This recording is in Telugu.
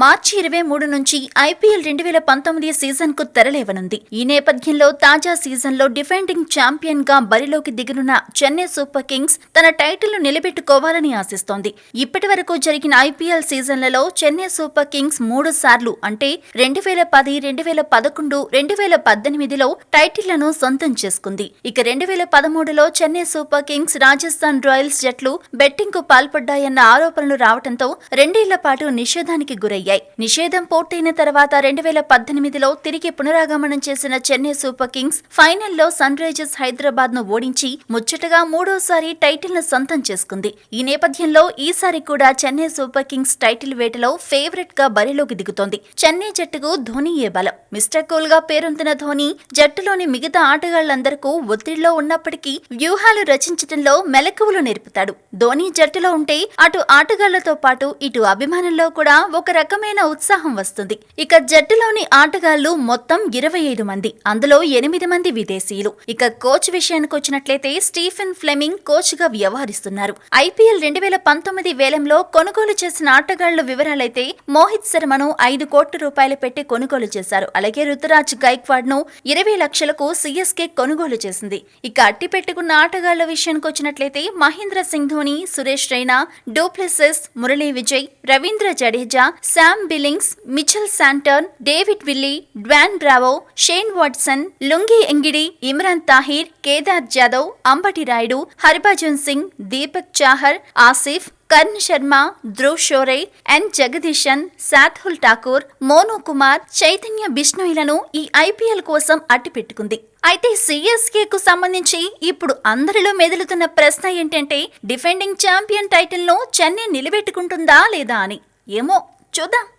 మార్చి ఇరవై మూడు నుంచి ఐపీఎల్ రెండు వేల పంతొమ్మిది సీజన్కు తెరలేవనుంది. ఈ నేపథ్యంలో తాజా సీజన్లో డిఫెండింగ్ ఛాంపియన్గా బరిలోకి దిగనున్న చెన్నై సూపర్ కింగ్స్ తన టైటిల్ను నిలబెట్టుకోవాలని ఆశిస్తోంది. ఇప్పటి వరకు జరిగిన ఐపీఎల్ సీజన్లలో చెన్నై సూపర్ కింగ్స్ మూడు సార్లు అంటే రెండు వేల పది రెండు వేల పదకొండు రెండు వేల పద్దెనిమిదిలో టైటిళ్ళను సొంతం చేసుకుంది. ఇక రెండు వేల పదమూడులో Chennai super kings Rajasthan royals జట్లు బెట్టింగ్కు పాల్పడ్డాయన్న ఆరోపణలు రావడంతో రెండేళ్ళ పాటు నిషేధానికి గురై గురయ్యాయి నిషేధం పూర్తయిన తర్వాత రెండు వేల పద్దెనిమిదిలో తిరిగి పునరాగమనం చేసిన చెన్నై సూపర్ కింగ్స్ ఫైనల్లో సన్ రైజర్స్ హైదరాబాద్ను ఓడించి ముచ్చటగా మూడోసారి టైటిల్ను సొంతం చేసుకుంది. ఈ నేపథ్యంలో ఈసారి కూడా చెన్నై సూపర్ కింగ్స్ టైటిల్ వేటలో ఫేవరెట్గా బరిలోకి దిగుతోంది. చెన్నై జట్టుకు ధోనీయే బలం? మిస్టర్ కూల్గా పేరొందిన ధోని జట్టులోని మిగతా ఆటగాళ్ళందరికూ ఒత్తిడిలో ఉన్నప్పటికీ వ్యూహాలు రచించడంలో మెలకువలు నేర్పుతాడు. ధోని జట్టులో ఉంటే అటు ఆటగాళ్ళతో పాటు ఇటు అభిమానుల్లో కూడా ఒక రకమైన ఉత్సాహం వస్తుంది. ఇక జట్టులోని ఆటగాళ్ళు మొత్తం ఇరవై ఐదు మంది. అందులో ఎనిమిది మంది విదేశీయులు. ఇక కోచ్ విషయానికి వచ్చినట్లయితే స్టీఫెన్ ఫ్లెమింగ్ కోచ్గా వ్యవహరిస్తున్నారు. ఐపీఎల్ రెండు వేల పంతొమ్మిది వేలంలో కొనుగోలు చేసిన ఆటగాళ్ళ వివరాలైతే మోహిత్ శర్మను ఐదు కోట్ల రూపాయలు పెట్టి కొనుగోలు చేశారు. అలాగే రుతురాజ్ గైక్వాడ్ను ఇరవై లక్షలకు సిఎస్కే కొనుగోలు చేసింది. ఇక అట్టి పెట్టుకున్న ఆటగాళ్ళ విషయానికి వచ్చినట్లయితే Mahendra Singh Dhoni Suresh Raina du Plessis Murali Vijay Ravindra Jadeja Sam Billings Mitchell Santner David Willey Dwayne Bravo Shane Watson Lungi Ngidi Imran Tahir Kedar Jadhav Ambati Rayudu Harbhajan Singh Deepak Chahar Asif Karn Sharma Dhruv Shorey N Jagadeesan Shardul Thakur Monu Kumar Chaitanya బిష్ణోయిలను ఈ ఐపీఎల్ కోసం అట్టిపెట్టుకుంది అయితే సిఎస్కే కు సంబంధించి ఇప్పుడు అందరిలో మెదులుతున్న ప్రశ్న ఏంటంటే డిఫెండింగ్ ఛాంపియన్ టైటిల్ను చెన్నై నిలబెట్టుకుంటుందా లేదా అని. ఏమో Чудо!